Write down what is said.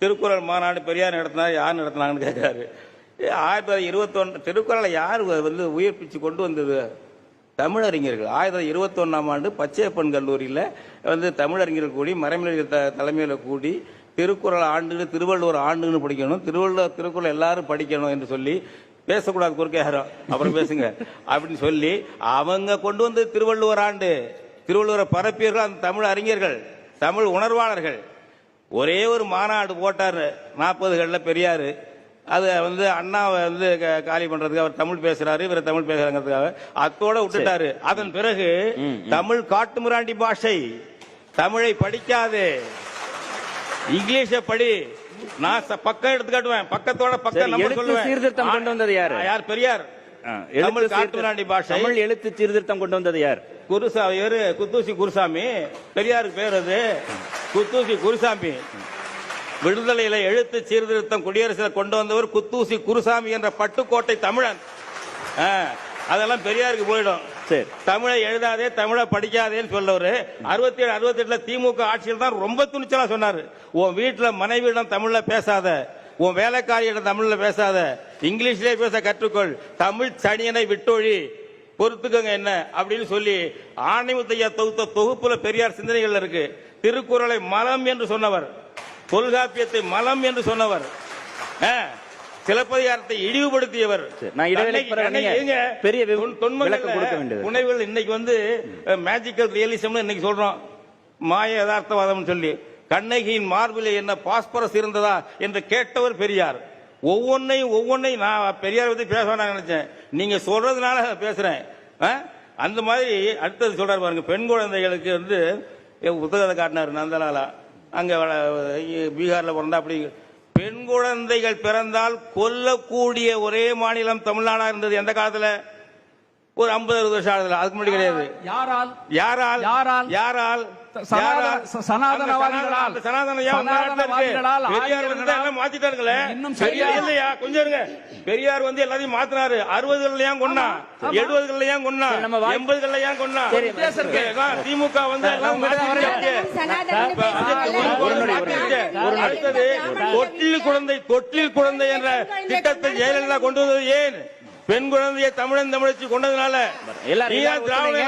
திருக்குறள் மாநாடு பெரியார் நடத்தினார் யார் நடத்தினாங்கன்னு கேட்குறாரு ஆயிரத்தி தொள்ளாயிரத்தி இருபத்தொன்று திருக்குறளை யார் வந்து உயிர்ப்பிச்சு கொண்டு வந்தது? தமிழறிஞர்கள். ஆயிரத்தி தொள்ளாயிரத்தி இருபத்தொன்னாம் ஆண்டு பச்சையப்பன் கல்லூரியில் வந்து தமிழறிஞர்கள் கூடி மறைமலர்கள் த தலைமையில் கூடி திருக்குறள் ஆண்டுன்னு திருவள்ளுவர் ஆண்டுன்னு படிக்கணும் திருவள்ளுவர் திருக்குறள் எல்லாரும் படிக்கணும் என்று சொல்லி பேசக்கூடாது குறுக்க யாரும் அப்புறம் பேசுங்க அப்படின்னு சொல்லி அவங்க கொண்டு வந்து திருவள்ளுவர் ஆண்டு. திருவள்ளுவரை பரப்பியர்கள் அந்த தமிழ் அறிஞர்கள் தமிழ் உணர்வாளர்கள். ஒரே ஒரு மாநாடு போட்டார் நாற்பதுகளில் பெரியார். அது வந்து அண்ணாவை வந்து காலி பண்றதுக்கு அவர் தமிழ் பேசுறாரு இவர் தமிழ் பேசுறாங்கிறதுக்காக அத்தோட விட்டுட்டாரு. அதன் பிறகு தமிழ் காட்டுமிராண்டி பாஷை தமிழை படிக்காது. இங்கிலீஷ படி. நான் பக்கம் எடுத்து காட்டுவேன். பக்கத்தோட பக்கம் எழுத்து சொல்லுவேன். சீர்திருத்தம் கொண்டு வந்தது யாரு? யார்? பெரியார். தமிழ். காட்டுமிராண்டி பாஷை. தமிழ் எழுத்து சீர்திருத்தம் கொண்டு வந்தது யார்? குருசாமி இவரு குத்தூசி குருசாமி. பெரியாருக்கு பேர் அது. குத்தூசி குருசாமி. விடுதலையில எழுத்து சீர்திருத்தம் குடியரசுல கொண்டு வந்தவர் குத்தூசி குருசாமி என்ற பட்டுக்கோட்டை தமிழன். அதெல்லாம் பெரியாருக்கு போயிடும். சரி. தமிழை எழுதாதே தமிழை படிக்காதேன்னு சொல்லவர். அறுபத்தி ஏழு அறுபத்தி எட்டுல திமுக ஆட்சியில் தான் ரொம்ப துணிச்சலா சொன்னாரு. உன் வீட்டுல மனைவியிடம் தமிழ்ல பேசாத உன் வேலைக்காரியிடம் தமிழ்ல பேசாத இங்கிலீஷ்லயே பேச கற்றுக்கொள் தமிழ் சனியனை விட்டொழி. பொறுத்துக்கங்க என்ன? அப்படின்னு சொல்லி ஆணைமுத்தையா தொகுத்த தொகுப்புல பெரியார் சிந்தனைகள் இருக்கு. திருக்குறளை மலம் என்று சொன்னவர். தொல்காப்பியத்தை மலம் என்று சொன்னவர். சிலப்பதிகாரத்தை இழிவுபடுத்தியவர். பெரிய. புனைவுகள் இன்னைக்கு வந்து மேஜிக்கல் ரியலிசம்னு இன்னைக்கு சொல்றோம். மாய யதார்த்தவாதம் சொல்லி. கண்ணகியின் மார்பிலே என்ன பாஸ்பரஸ் இருந்ததா என்று கேட்டவர் பெரியார். ஒவ்வொன்னையும் ஒவ்வொன்னையும் நான் பெரியார் பத்தி பேச வேணாம் நினைச்சேன். நீங்க சொல்றதுனால பேசுறேன்? அந்த மாதிரி அடுத்தது சொல்றாரு பாருங்க பெண் குழந்தைகளுக்கு வந்து புத்தகத்தை காட்டினார் நந்தலாலா. அங்க பீகார்ல பிறந்தா அப்படி. பெண் குழந்தைகள் பிறந்தால் கொல்லக்கூடிய ஒரே மாநிலம் தமிழ்நாடா இருந்தது எந்த காலத்துல? ஒரு ஐம்பது அறுபது வருஷம் ஆகுதுல அதுக்கு முன்னாடி கிடையாது. யாரால்? யாரால்? யாரால்? யாரால்? சனாதனவாதிகளால். சனாதனவாதிகளால் பெரியார் வந்து எல்லாம் மாத்திட்டாருங்களே? இன்னும் சரியா? இல்லையா? கொஞ்சம் இருங்க. பெரியார் வந்து எல்லாத்தையும் மாத்தினாரு. அறுபதுகள்ல ஏன் கொண்டா. எழுபதுகள்ல ஏன் கொண்டா எண்பதுகள்ல ஏன் கொண்டா. திமுக வந்து எல்லாம். அடுத்தது தொட்டில் குழந்தை தொட்டில் குழந்தை என்ற திட்டத்தை ஜெயலலிதா கொண்டு வந்தது ஏன்? பெண் குழந்தையை தமிழன் தமிழச்சி கொண்டதுனால திராவிட